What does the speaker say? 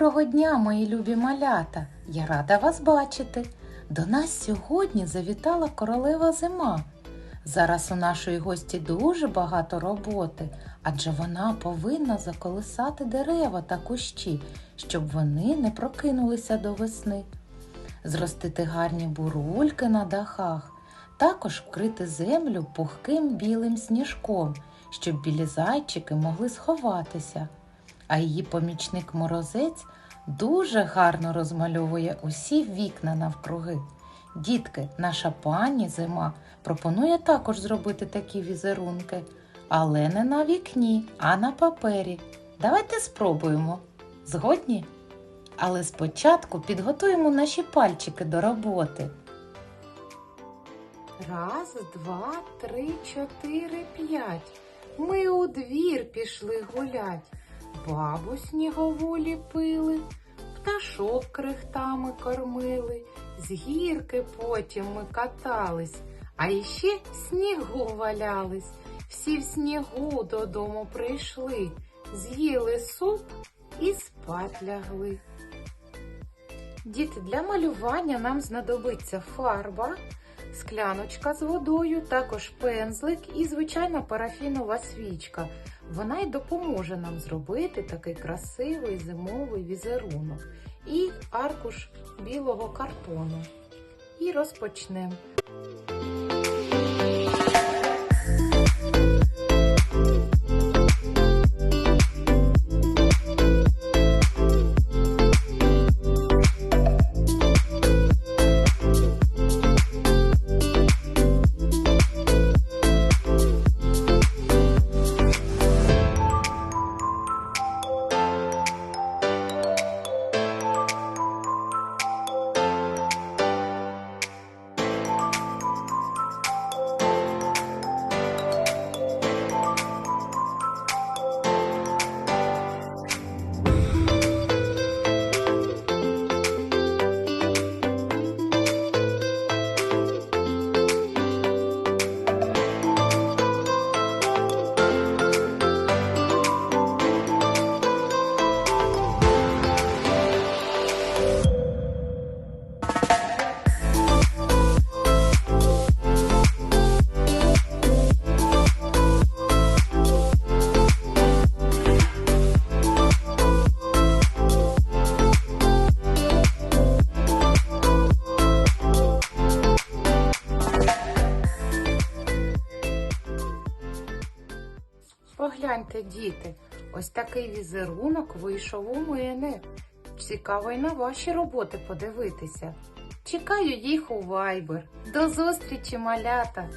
Доброго дня, мої любі малята! Я рада вас бачити. До нас сьогодні завітала королева зима. Зараз у нашої гості дуже багато роботи, адже вона повинна заколисати дерева та кущі, щоб вони не прокинулися до весни, зростити гарні бурульки на дахах, також вкрити землю пухким білим сніжком, щоб білі зайчики могли сховатися а її помічник морозець дуже гарно розмальовує усі вікна навкруги. Дітки, наша пані зима пропонує також зробити такі візерунки, але не на вікні, а на папері. Давайте спробуємо. Згодні? Але спочатку підготуємо наші пальчики до роботи. Раз, два, три, чотири, п'ять. Ми у двір пішли гулять. Бабу снігову ліпили, пташок крихтами кормили, з гірки потім ми катались, а іще в снігу валялись. Всі в снігу додому прийшли, з'їли суп і спать лягли. Діти, для малювання нам знадобиться фарба, скляночка з водою, також пензлик і звичайна парафінова свічка. Вона й допоможе нам зробити такий красивий зимовий візерунок і аркуш білого картону. І розпочнемо. Погляньте, діти, ось такий візерунок вийшов у мене. Цікаво й на ваші роботи подивитися. Чекаю їх у вайбер. До зустрічі, малята!